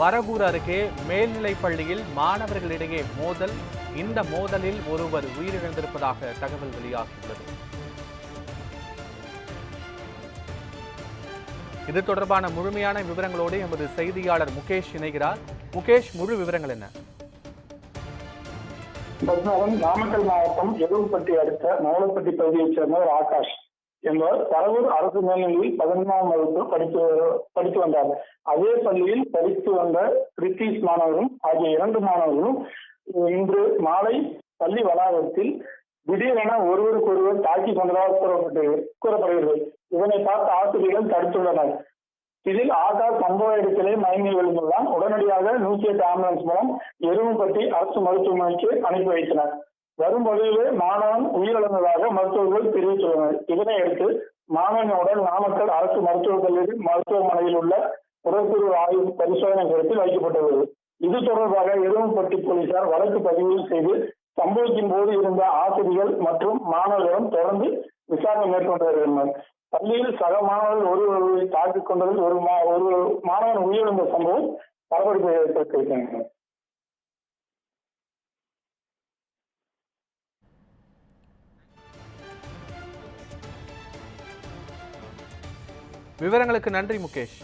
வரகூர் அருகே மேல்நிலைப் பள்ளியில் மாணவர்களிடையே மோதல். இந்த மோதலில் ஒருவர் உயிரிழந்திருப்பதாக தகவல் வெளியாகியுள்ளது. இது தொடர்பான முழுமையான விவரங்களோடு எமது செய்தியாளர் முகேஷ் இணைகிறார். முகேஷ் முழு விவரங்கள் என்ன? நாமக்கல் மாவட்டம் எருவுப்பட்டி அடுத்த மௌலப்பட்டி பகுதியைச் சேர்ந்த ஆகாஷ். என்பவர் பரவூர் அரசு மேல்நிலையில் பதினொன்றாம் வகுப்பு படித்து படித்து வந்தார். அதே பள்ளியில் படித்து வந்த பிரிட்டிஷ் மாணவரும் ஆகிய இரண்டு மாணவர்களும் இன்று மாலை பள்ளி வளாகத்தில் திடீரென ஒருவருக்கொருவர் தாக்கிக் கொண்டதாக கூறப்பட்டு கூறப்படுகிறது. இதனை பார்த்து ஆசிரியர்கள் தடுத்துள்ளனர். இதில் ஆதார் சம்பவ இடத்திலே மயங்கி விழுந்துள்ளான் உடனடியாக நூற்றி எட்டு ஆம்புலன்ஸ் மூலம் எருவுப்பட்டி அரசு மருத்துவமனைக்கு அனுப்பி வைத்தனர். வரும் வழியிலே மாணவன் உயிரிழந்ததாக மருத்துவர்கள் தெரிவித்துள்ளனர். இதனையடுத்து மாணவனின் உடல் நாமக்கல் அரசு மருத்துவக் கல்லூரி மருத்துவமனையில் உள்ள உடற்கூறு ஆய்வு பரிசோதனை கருத்தில் வைக்கப்பட்டுள்ளது. இது தொடர்பாக எருமப்பட்டி போலீசார் வழக்கு பதிவு செய்து சம்பவத்தின் போது இருந்த ஆசிரியர்கள் மற்றும் மாணவர்களிடம் தொடர்ந்து விசாரணை மேற்கொண்டு வருகின்றனர். பள்ளியில் சக மாணவர்கள் ஒருவரை தாக்கிக் கொண்டதில் ஒரு மா- ஒரு மாணவன் உயிரிழந்த சம்பவம் பரபரப்பை ஏற்பட்டிருக்கின்றனர் விவரங்களுக்கு நன்றி முகேஷ்.